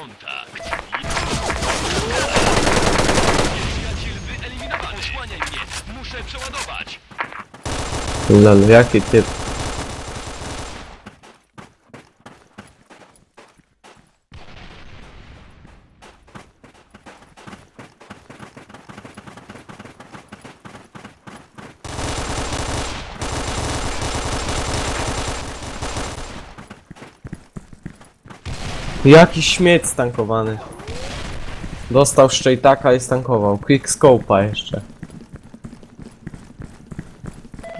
Kontakt. Nieprzyjaciel wyeliminowany. Osłaniaj mnie. Muszę przeładować. Lol, jaki typ. Jaki śmieć stankowany. Dostał szczejtaka i stankował. Quick scope'a jeszcze.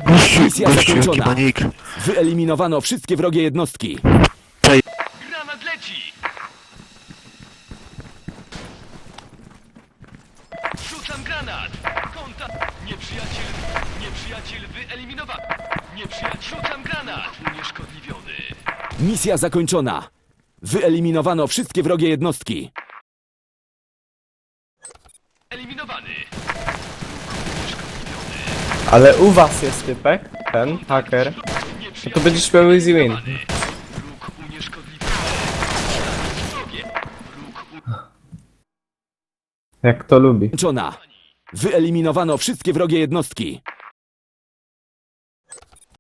Misja gościu, jaki zakończona. manik. Wyeliminowano wszystkie wrogie jednostki. Granat leci. Rzucam granat. Kontakt. Nieprzyjaciel. Nieprzyjaciel wyeliminowany. Nieprzyjaciel. Rzucam granat. Unieszkodliwiony. Misja zakończona. Wyeliminowano wszystkie wrogie jednostki. Eliminowany. Ale u was jest typek, ten haker. No to będziesz miał easy win. Unieszkodliwiony. Wrogie. Jak to lubi. Wyeliminowano wszystkie wrogie jednostki.